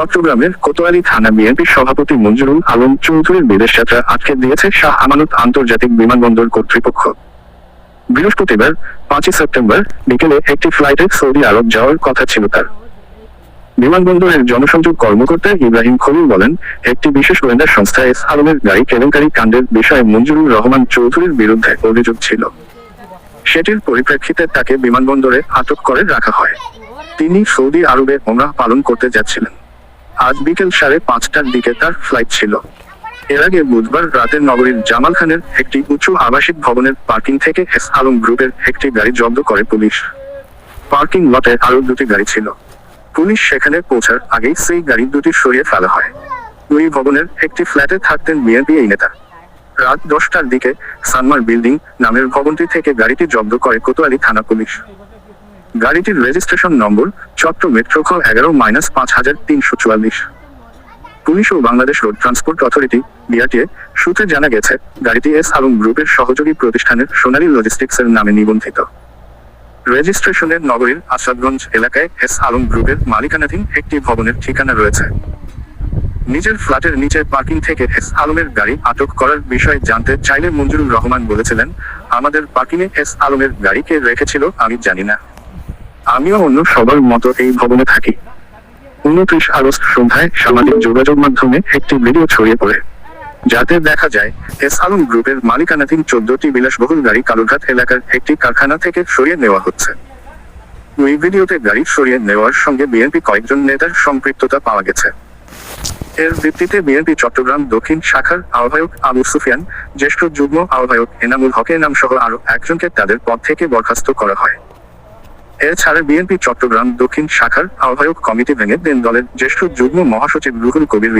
চট্টগ্রামের কোতোয়ালি থানা বিএনপির সভাপতি মঞ্জুরুল আলম চৌধুরীর বিদেশ যাত্রা আটকে দিয়েছে শাহ আমানত আন্তর্জাতিক বিমানবন্দর কর্তৃপক্ষ। বৃহস্পতিবার, পাঁচই সেপ্টেম্বর বিকেলে একটি ফ্লাইটে সৌদি আরব যাওয়ার কথা ছিল তার। বিমানবন্দরের জনসংযোগ কর্মকর্তা ইব্রাহিম খলিল বলেন, একটি বিশেষ গোয়েন্দা সংস্থা এস আলমের গাড়ি কেলেঙ্কারি কাণ্ডের বিষয়ে মঞ্জুরুল রহমান চৌধুরীর বিরুদ্ধে অভিযোগ ছিল। সেটির পরিপ্রেক্ষিতে তাকে বিমানবন্দরে আটক করে রাখা হয়। তিনি সৌদি আরবে ওমরাহ পালন করতে যাচ্ছিলেন। আজ বিকেল সাড়ে পাঁচটার দিকে তার ফ্লাইট ছিল। এর আগে বুধবার রাতে নগরীর জামাল খানের একটি উঁচু আবাসিক ভবনের পার্কিং থেকে এস আলম গ্রুপের একটি গাড়ি জব্দ করে পুলিশ। পার্কিং লটে আরও দুটি গাড়ি ছিল। পুলিশ সেখানে পৌঁছার আগেই সেই গাড়ি দুটি সরিয়ে ফেলা হয়। ওই ভবনের একটি ফ্ল্যাটে থাকতেন বিএনপি এই নেতা। রাত দশটার দিকে সানমার বিল্ডিং নামের ভবনটি থেকে গাড়িটি জব্দ করে কোতোয়ালি থানা পুলিশ। গাড়িটির রেজিস্ট্রেশন নম্বর চট্ট মেট্রো খ এগারো মাইনাস পাঁচ হাজার তিনশো চুয়াল্লিশ। পুলিশ ও Bangladesh road transport authority BRTA সূত্রে জানা গেছে, গাড়িটি এস আলম গ্রুপের সহযোগী প্রতিষ্ঠানের সোনালী লজিস্টিক্সের নামে নিবন্ধিত। রেজিস্ট্রেশনের নগরীর আসাদগঞ্জ এলাকায় এস আলম গ্রুপের মালিকানাধীন একটি ভবনের ঠিকানা রয়েছে। নিজের ফ্ল্যাটের নিচে পার্কিং থেকে এস আলমের গাড়ি আটক করার বিষয়ে জানতে চাইলে মঞ্জুরুর রহমান বলেছিলেন, আমাদের পার্কিংয়ে এস আলমের গাড়ি কে রেখেছিল আমি জানি না। আমিও অন্য সবার মতো এই ভবনে থাকি। উনত্রিশ আগস্ট সন্ধ্যায় সামাজিক যোগাযোগ মাধ্যমে একটি ভিডিও ছড়িয়ে পড়ে। যাতে দেখা যায় এস আলম গ্রুপের মালিকানাধীন চোদ্দটি বিলাসবহুল গাড়ি কালুরঘাট এলাকার একটি কারখানা থেকে সরিয়ে নেওয়া হচ্ছে। ওই ভিডিওতে গাড়ি সরিয়ে নেওয়ার সঙ্গে বিএনপি কয়েকজন নেতার সম্পৃক্ততা পাওয়া গেছে। এর ভিত্তিতে বিএনপি চট্টগ্রাম দক্ষিণ শাখার আহ্বায়ক আবু সুফিয়ান, জ্যেষ্ঠ যুগ্ম আহ্বায়ক এনামুল হকের নাম সহ আরও একজনকে তাদের পদ থেকে বরখাস্ত করা হয়। এছাড়া বিএনপি চট্টগ্রাম দক্ষিণ শাখার আহ্বায়ক কমিটি ভেঙে দেন দলের জ্যেষ্ঠ যুগ্ম মহাসচিব রুহুল কবির